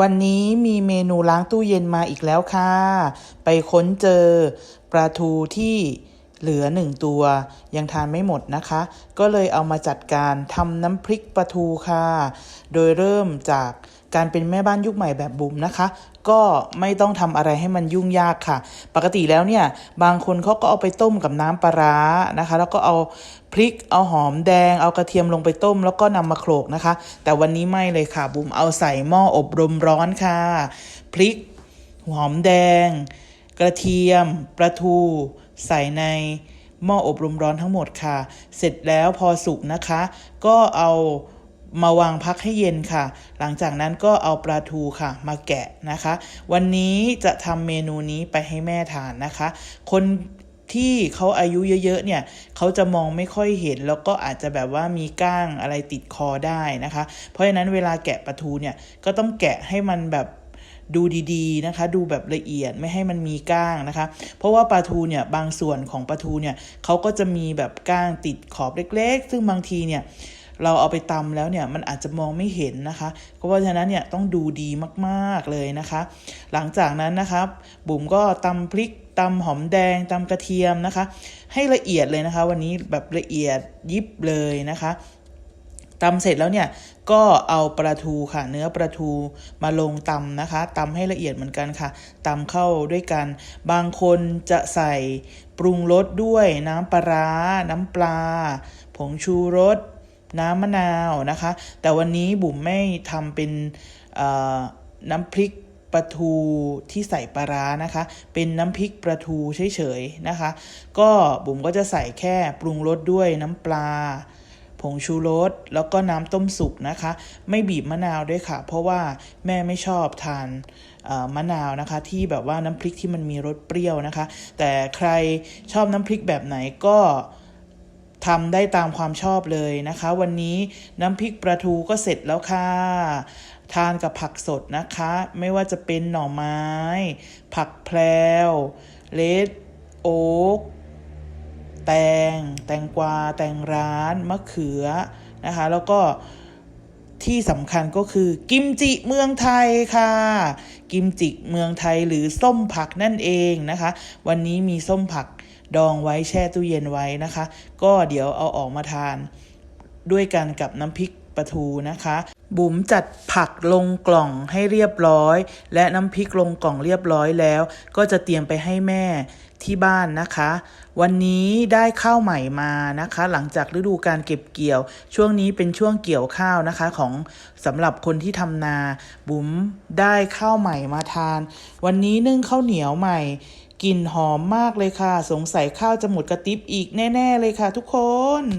วันนี้มีเมนูล้างตู้เย็นมาอีกแล้วค่ะ ไปค้นเจอปลาทูที่ เหลือหนึ่งตัวยังทานไม่หมดนะคะ ก็เลยเอามาจัดการทำน้ำพริกปลาทูค่ะ โดยเริ่มจากการเป็นแม่บ้านยุคใหม่แบบบุ๋มนะคะ ก็ไม่ต้องทำอะไรให้มันยุ่งยากค่ะ ปกติแล้วเนี่ย บางคนเขาก็เอาไปต้มกับน้ำปลาร้านะคะ แล้วก็เอาพริกเอาหอมแดง เอากระเทียมลงไปต้ม แล้วก็นำมาโขลกนะคะ แต่วันนี้ไม่เลยค่ะบุ๋มเอาใส่หม้ออบรมร้อนค่ะ พริกหอมแดง กระเทียม ปลาทู ใส่ในหม้ออบรมร้อนทั้งหมดค่ะ เสร็จแล้วพอสุกนะคะ ก็เอามาวางพักให้เย็นค่ะ หลังจากนั้นก็เอาปลาทูค่ะ มาแกะนะคะ วันนี้จะทำเมนูนี้ไปให้แม่ทานนะคะ คนที่เขาอายุเยอะๆ เนี่ยเขาจะมองไม่ค่อยเห็น แล้วก็อาจจะแบบว่ามีก้างอะไรติดคอได้นะคะ เพราะฉะนั้นเวลาแกะปลาทูเนี่ยก็ต้องแกะให้มันแบบ ดูดีๆนะคะ ดูแบบละเอียดไม่ให้มันมีก้างนะคะ เพราะว่าปลาทูเนี่ยบางส่วนของปลาทูเนี่ยเขาก็จะมีแบบก้างติดขอบเล็กๆ ซึ่งบางทีเนี่ยเราเอาไปตำแล้วเนี่ยมันอาจจะมองไม่เห็นนะคะเพราะฉะนั้นเนี่ยต้องดูดีมากๆเลยนะคะ หลังจากนั้นนะครับ บุ๋มก็ตำพริกตำหอมแดงตำกระเทียมนะคะ ให้ละเอียดเลยนะคะ วันนี้แบบละเอียดยิบเลยนะคะ ตำเสร็จแล้วเนี่ยก็เอาปลาทูค่ะ เนื้อปลาทูมาลงตำนะคะตำให้ละเอียดเหมือนกันค่ะตำเข้าด้วยกัน บางคนจะใส่ปรุงรสด้วยน้ำปลาร้า น้ำปลา ผงชูรส น้ำมะนาวนะคะ แต่วันนี้บุ๋มไม่ทำเป็นน้ำพริกปลาทูที่ใส่ปลาร้านะคะ เป็นน้ำพริกปลาทูเฉยๆนะคะ ก็บุ๋มก็จะใส่แค่ปรุงรสด้วยน้ำปลา ผงชูรสแล้วก็น้ำต้มสุกนะคะ ไม่บีบมะนาวด้วยค่ะ เพราะว่าแม่ไม่ชอบทานมะนาวนะคะ ที่แบบว่าน้ำพริกที่มันมีรสเปรี้ยวนะคะ แต่ใครชอบน้ำพริกแบบไหนก็ทำได้ตามความชอบเลยนะคะ วันนี้น้ำพริกปลาทูก็เสร็จแล้วค่ะ ทานกับผักสดนะคะ ไม่ว่าจะเป็นหน่อไม้ ผักแพรวเลดโอ๊ก แตง แตงกวา แตงร้าน มะเขือนะคะ แล้วก็ที่สำคัญก็คือกิมจิเมืองไทยค่ะ กิมจิเมืองไทยหรือส้มผักนั่นเองนะคะ วันนี้มีส้มผักดองไว้แช่ตู้เย็นไว้นะคะ ก็เดี๋ยวเอาออกมาทานด้วยกันกับน้ำพริกปลาทูนะคะ บุ๋มจัดผักลงกล่องให้เรียบร้อย และน้ำพริกลงกล่องเรียบร้อยแล้ว ก็จะเตรียมไปให้แม่ที่บ้านนะคะ วันนี้ได้ข้าวใหม่มานะคะ หลังจากฤดูการเก็บเกี่ยว ช่วงนี้เป็นช่วงเกี่ยวข้าวนะคะของสำหรับคนที่ทำนา บุ๋มได้ข้าวใหม่มาทาน วันนี้นึ่งข้าวเหนียวใหม่กลิ่นหอมมากเลยค่ะ สงสัยข้าวจะหมดกระติบอีกแน่ ๆ เลยค่ะทุกคน